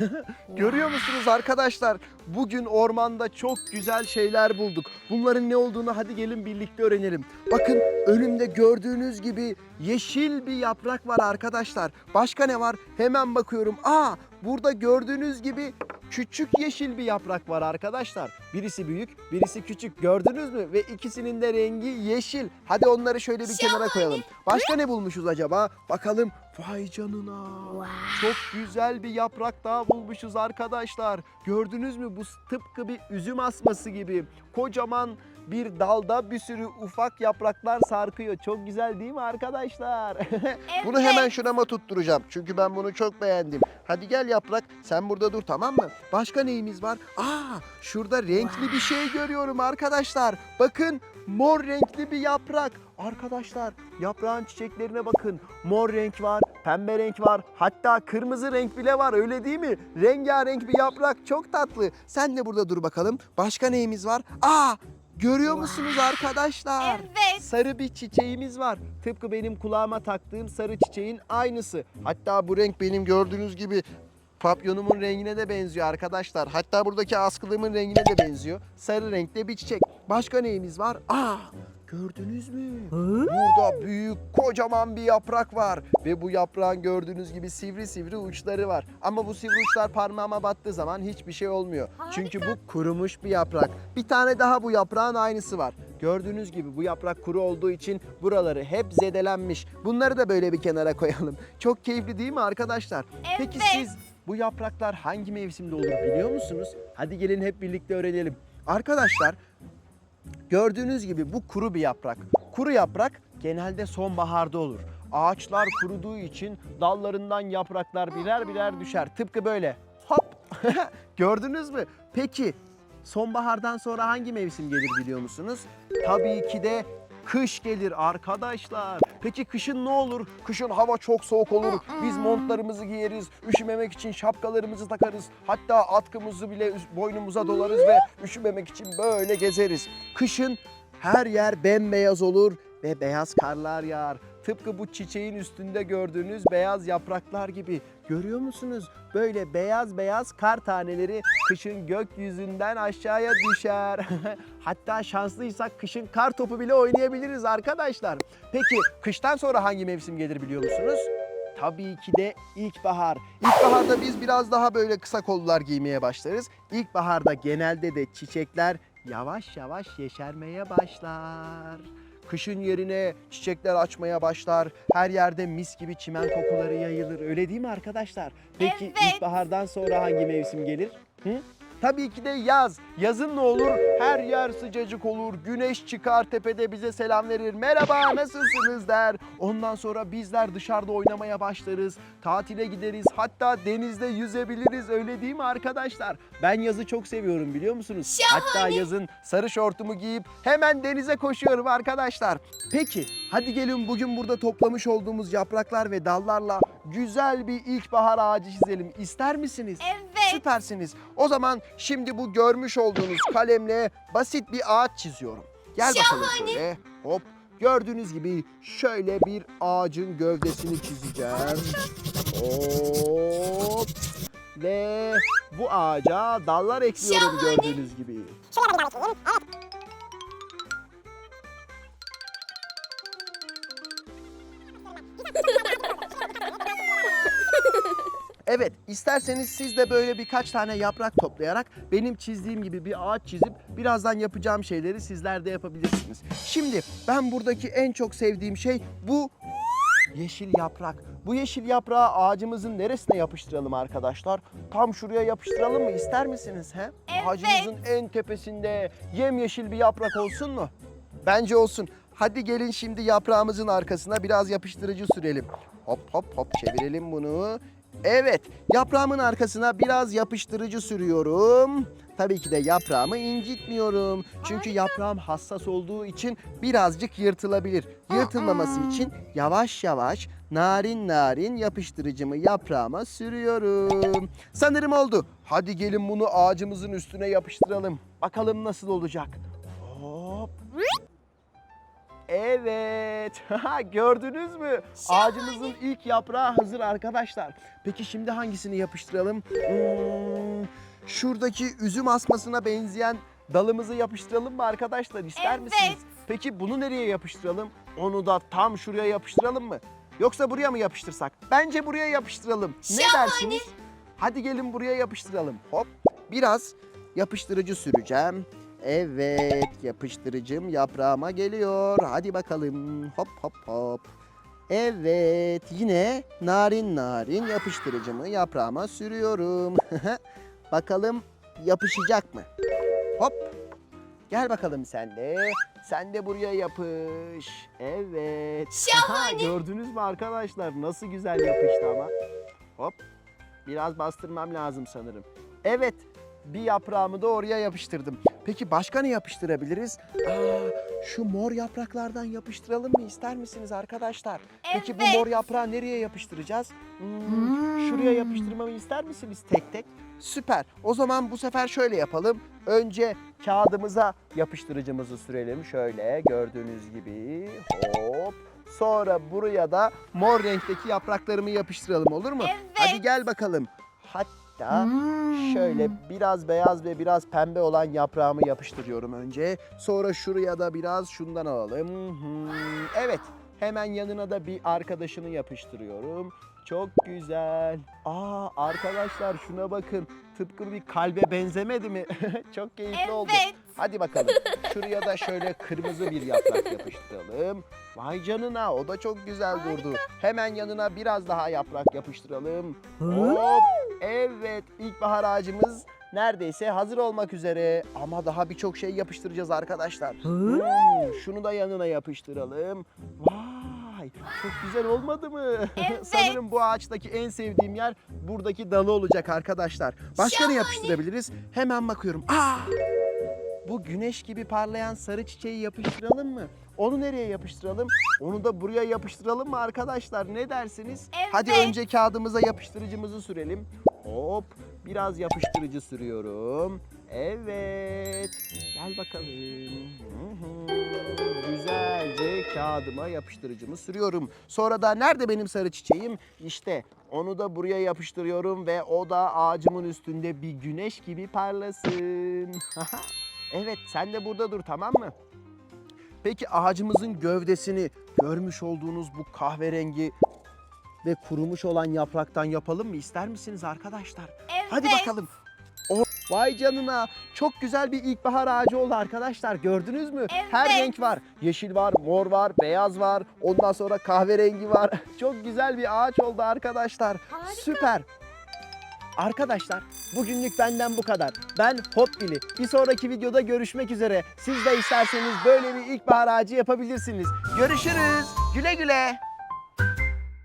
Görüyor musunuz arkadaşlar? Bugün ormanda çok güzel şeyler bulduk. Bunların ne olduğunu hadi gelin birlikte öğrenelim. Bakın önümde gördüğünüz gibi yeşil bir yaprak var arkadaşlar. Başka ne var? Hemen bakıyorum. Aa, burada gördüğünüz gibi küçük yeşil bir yaprak var arkadaşlar. Birisi büyük, birisi küçük. Gördünüz mü? Ve ikisinin de rengi yeşil. Hadi onları şöyle bir kenara koyalım. Başka ne bulmuşuz acaba? Bakalım. Vay canına. Çok güzel bir yaprak daha bulmuşuz arkadaşlar. Gördünüz mü? Bu tıpkı bir üzüm asması gibi. Kocaman bir dalda bir sürü ufak yapraklar sarkıyor. Çok güzel değil mi arkadaşlar? bunu hemen şurama tutturacağım. Çünkü ben bunu çok beğendim. Hadi gel yaprak sen burada dur tamam mı? Başka neyimiz var? Aa şurada renkli bir şey görüyorum arkadaşlar. Bakın mor renkli bir yaprak. Arkadaşlar yaprağın çiçeklerine bakın. Mor renk var, pembe renk var. Hatta kırmızı renk bile var öyle değil mi? Rengarenk bir yaprak çok tatlı. Sen de burada dur bakalım. Başka neyimiz var? Aa görüyor musunuz arkadaşlar? Evet. Sarı bir çiçeğimiz var. Tıpkı benim kulağıma taktığım sarı çiçeğin aynısı. Hatta bu renk benim gördüğünüz gibi papyonumun rengine de benziyor arkadaşlar. Hatta buradaki askılığımın rengine de benziyor. Sarı renkte bir çiçek. Başka neyimiz var? Aa! Gördünüz mü? Burada büyük kocaman bir yaprak var. Ve bu yaprağın gördüğünüz gibi sivri sivri uçları var. Ama bu sivri uçlar parmağıma battığı zaman hiçbir şey olmuyor. Çünkü bu kurumuş bir yaprak. Bir tane daha bu yaprağın aynısı var. Gördüğünüz gibi bu yaprak kuru olduğu için buraları hep zedelenmiş. Bunları da böyle bir kenara koyalım. Çok keyifli değil mi arkadaşlar? Peki Evet. siz bu yapraklar hangi mevsimde olur biliyor musunuz? Hadi gelin hep birlikte öğrenelim. Arkadaşlar gördüğünüz gibi bu kuru bir yaprak. Kuru yaprak genelde sonbaharda olur. Ağaçlar kuruduğu için dallarından yapraklar birer birer düşer. Tıpkı böyle. Hop. Gördünüz mü? Peki sonbahardan sonra hangi mevsim gelir biliyor musunuz? Tabii ki de kış gelir arkadaşlar. Peki kışın ne olur? Kışın hava çok soğuk olur. Biz montlarımızı giyeriz. Üşümemek için şapkalarımızı takarız. Hatta atkımızı bile boynumuza dolarız ve üşümemek için böyle gezeriz. Kışın her yer bembeyaz olur ve beyaz karlar yağar. Tıpkı bu çiçeğin üstünde gördüğünüz beyaz yapraklar gibi. Görüyor musunuz? Böyle beyaz beyaz kar taneleri kışın gökyüzünden aşağıya düşer. Hatta şanslıysak kışın kar topu bile oynayabiliriz arkadaşlar. Peki kıştan sonra hangi mevsim gelir biliyor musunuz? Tabii ki de ilkbahar. İlkbaharda biz biraz daha böyle kısa kollular giymeye başlarız. İlkbaharda genelde de çiçekler yavaş yavaş yeşermeye başlar. Kışın yerine çiçekler açmaya başlar. Her yerde mis gibi çimen kokuları yayılır. Öyle değil mi arkadaşlar? Peki Evet. ilkbahardan sonra hangi mevsim gelir? Hı? Tabii ki de yaz. Yazın ne olur? Her yer sıcacık olur. Güneş çıkar tepede bize selam verir. Merhaba nasılsınız der. Ondan sonra bizler dışarıda oynamaya başlarız. Tatile gideriz. Hatta denizde yüzebiliriz. Öyle değil mi arkadaşlar? Ben yazı çok seviyorum biliyor musunuz? Hatta yazın sarı şortumu giyip hemen denize koşuyorum arkadaşlar. Peki hadi gelin bugün burada toplamış olduğumuz yapraklar ve dallarla güzel bir ilkbahar ağacı çizelim. İster misiniz? Evet. Süpersiniz. O zaman şimdi bu görmüş olduğunuz kalemle basit bir ağaç çiziyorum. Gel bakalım şöyle. Hop. Gördüğünüz gibi şöyle bir ağacın gövdesini çizeceğim. Hop. Ve bu ağaca dallar ekliyorum Şahane. gördüğünüz gibi. Evet, isterseniz siz de böyle birkaç tane yaprak toplayarak benim çizdiğim gibi bir ağaç çizip birazdan yapacağım şeyleri sizler de yapabilirsiniz. Şimdi ben buradaki en çok sevdiğim şey bu yeşil yaprak. Bu yeşil yaprağı ağacımızın neresine yapıştıralım arkadaşlar? Tam şuraya yapıştıralım mı? İster misiniz he? Evet. Ağacımızın en tepesinde yemyeşil bir yaprak olsun mu? Bence olsun. Hadi gelin şimdi yaprağımızın arkasına biraz yapıştırıcı sürelim. Hop hop hop çevirelim bunu. Evet, yaprağımın arkasına biraz yapıştırıcı sürüyorum. Tabii ki de yaprağımı incitmiyorum. Çünkü yaprağım hassas olduğu için birazcık yırtılabilir. Yırtılmaması için yavaş yavaş narin narin yapıştırıcımı yaprağıma sürüyorum. Sanırım oldu. Hadi gelin bunu ağacımızın üstüne yapıştıralım. Bakalım nasıl olacak. Hop. Evet. Gördünüz mü? Ağacımızın ilk yaprağı hazır arkadaşlar. Peki şimdi hangisini yapıştıralım? Hmm, şuradaki üzüm asmasına benzeyen dalımızı yapıştıralım mı arkadaşlar? İster Evet. misiniz? Peki bunu nereye yapıştıralım? Onu da tam şuraya yapıştıralım mı? Yoksa buraya mı yapıştırsak? Bence buraya yapıştıralım. Ne Şahane. dersiniz? Hadi gelin buraya yapıştıralım. Hop. Biraz yapıştırıcı süreceğim. Evet, yapıştırıcım yaprağıma geliyor. Hadi bakalım. Hop hop hop. Evet, yine narin narin yapıştırıcımı yaprağıma sürüyorum. bakalım yapışacak mı? Hop. Gel bakalım sen de. Sen de buraya yapış. Evet. Şahane. Gördünüz mü arkadaşlar nasıl güzel yapıştı ama. Hop. Biraz bastırmam lazım sanırım. Evet. Bir yaprağımı da oraya yapıştırdım. Peki başka ne yapıştırabiliriz? Aa, şu mor yapraklardan yapıştıralım mı ister misiniz arkadaşlar? Peki bu Evet. mor yaprağı nereye yapıştıracağız? Hmm, Şuraya yapıştırmamı ister misiniz tek tek? Süper. O zaman bu sefer şöyle yapalım. Önce kağıdımıza yapıştırıcımızı sürelim. Şöyle gördüğünüz gibi. Hop. Sonra buraya da mor renkteki yapraklarımı yapıştıralım olur mu? Evet. Hadi gel bakalım. Hatta şöyle biraz beyaz ve biraz pembe olan yaprağımı yapıştırıyorum önce. Sonra şuraya da biraz şundan alalım. Hmm, Evet. Hemen yanına da bir arkadaşını yapıştırıyorum. Çok güzel. Aa arkadaşlar şuna bakın. Tıpkı bir kalbe benzemedi mi? Çok keyifli oldu. Evet. Hadi bakalım. Şuraya da şöyle kırmızı bir yaprak yapıştıralım. Vay canına o da çok güzel durdu. Hemen yanına biraz daha yaprak yapıştıralım. Hop. Evet ilkbahar ağacımız neredeyse hazır olmak üzere. Ama daha birçok şey yapıştıracağız arkadaşlar. Hmm, şunu da yanına yapıştıralım. Vay çok güzel olmadı mı? Evet. Sanırım bu ağaçtaki en sevdiğim yer buradaki dalı olacak arkadaşlar. Başka ne yapıştırabiliriz? Hemen bakıyorum. Aa! Bu güneş gibi parlayan sarı çiçeği yapıştıralım mı? Onu nereye yapıştıralım? Onu da buraya yapıştıralım mı arkadaşlar? Ne dersiniz? Hadi Evet. önce kağıdımıza yapıştırıcımızı sürelim. Hop, biraz yapıştırıcı sürüyorum. Evet. Gel bakalım. Hı hı. Güzelce kağıdıma yapıştırıcımı sürüyorum. Sonra da nerede benim sarı çiçeğim? İşte onu da buraya yapıştırıyorum ve o da ağacımın üstünde bir güneş gibi parlasın. evet, sen de burada dur tamam mı? Peki ağacımızın gövdesini görmüş olduğunuz bu kahverengi ve kurumuş olan yapraktan yapalım mı? İster misiniz arkadaşlar? Evet. Hadi bakalım. O vay canına çok güzel bir ilkbahar ağacı oldu arkadaşlar. Gördünüz mü? Her Evet. renk var. Yeşil var, mor var, beyaz var. Ondan sonra kahverengi var. Çok güzel bir ağaç oldu arkadaşlar. Harika. Süper. Arkadaşlar bugünlük benden bu kadar. Ben Hop Billy. Bir sonraki videoda görüşmek üzere. Siz de isterseniz böyle bir ilkbahar ağacı yapabilirsiniz. Görüşürüz. Güle güle.